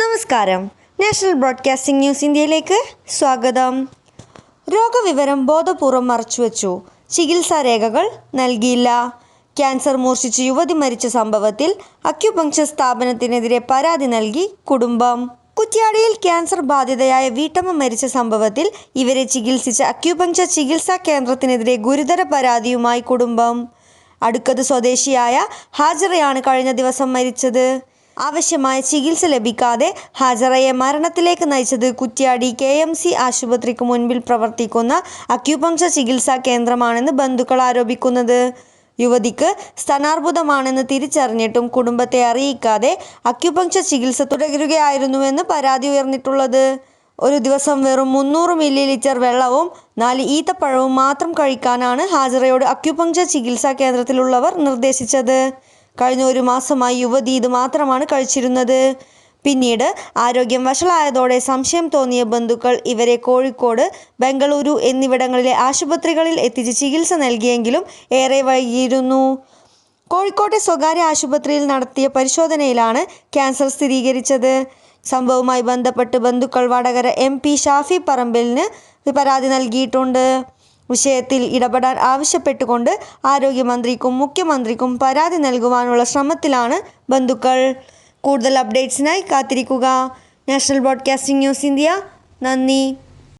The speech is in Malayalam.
നമസ്കാരം. നാഷണൽ ബ്രോഡ്കാസ്റ്റിംഗ് ന്യൂസ് ഇന്ത്യയിലേക്ക് സ്വാഗതം. രോഗവിവരം ബോധപൂർവം മറച്ചുവെച്ചു. ചികിത്സാ രേഖകൾ നൽകിയില്ല. ക്യാൻസർ മൂർച്ഛിച്ച് യുവതി മരിച്ച സംഭവത്തിൽ അക്യുപങ്ക്ചർ സ്ഥാപനത്തിനെതിരെ പരാതി നൽകി കുടുംബം. കുറ്റ്യാടിയിൽ ക്യാൻസർ ബാധിതയായ വീട്ടമ്മ മരിച്ച സംഭവത്തിൽ ഇവരെ ചികിത്സിച്ച അക്യുപങ്ക്ചർ ചികിത്സാ കേന്ദ്രത്തിനെതിരെ ഗുരുതര പരാതിയുമായി കുടുംബം. അടുക്കത് സ്വദേശിയായ ഹാജറയാണ് കഴിഞ്ഞ ദിവസം മരിച്ചത്. ആവശ്യമായ ചികിത്സ ലഭിക്കാതെ ഹാജറയെ മരണത്തിലേക്ക് നയിച്ചത് കുറ്റ്യാടി കെ എം സി ആശുപത്രിക്ക് മുൻപിൽ പ്രവർത്തിക്കുന്ന അക്യുപങ്ക്ഷ ചികിത്സാ കേന്ദ്രമാണെന്ന് ബന്ധുക്കൾ ആരോപിക്കുന്നത്. യുവതിക്ക് സ്ഥാനാർബുദമാണെന്ന് തിരിച്ചറിഞ്ഞിട്ടും കുടുംബത്തെ അറിയിക്കാതെ അക്യുപങ്ക്ഷ ചികിത്സ തുടരുകയായിരുന്നുവെന്ന് പരാതി ഉയർന്നിട്ടുള്ളത്. ഒരു ദിവസം വെറും മുന്നൂറ് മില്ലി ലിറ്റർ വെള്ളവും നാല് ഈത്തപ്പഴവും മാത്രം കഴിക്കാനാണ് ഹാജറയോട് അക്യുപങ്ക്ഷ ചികിത്സാ കേന്ദ്രത്തിലുള്ളവർ നിർദ്ദേശിച്ചത്. കഴിഞ്ഞ ഒരു മാസമായി യുവതി ഇത് മാത്രമാണ് കഴിച്ചിരുന്നത്. പിന്നീട് ആരോഗ്യം വഷളായതോടെ സംശയം തോന്നിയ ബന്ധുക്കൾ ഇവരെ കോഴിക്കോട് ബംഗളൂരു എന്നിവിടങ്ങളിലെ ആശുപത്രികളിൽ എത്തിച്ച് ചികിത്സ നൽകിയെങ്കിലും ഏറെ വൈകിയിരുന്നു. കോഴിക്കോട്ടെ സ്വകാര്യ ആശുപത്രിയിൽ നടത്തിയ പരിശോധനയിലാണ് ക്യാൻസർ സ്ഥിരീകരിച്ചത്. സംഭവവുമായി ബന്ധപ്പെട്ട് ബന്ധുക്കൾ വടകര എം പി ഷാഫി പറമ്പലിന് പരാതി നൽകിയിട്ടുണ്ട്. വിഷയത്തിൽ ഇടപെടാൻ ആവശ്യപ്പെട്ടുകൊണ്ട് ആരോഗ്യമന്ത്രിക്കും മുഖ്യമന്ത്രിക്കും പരാതി നൽകുവാനുള്ള ശ്രമത്തിലാണ് ബന്ധുക്കൾ. കൂടുതൽ അപ്ഡേറ്റ്സിനായി കാത്തിരിക്കുക. National broadcasting news India. നന്ദി.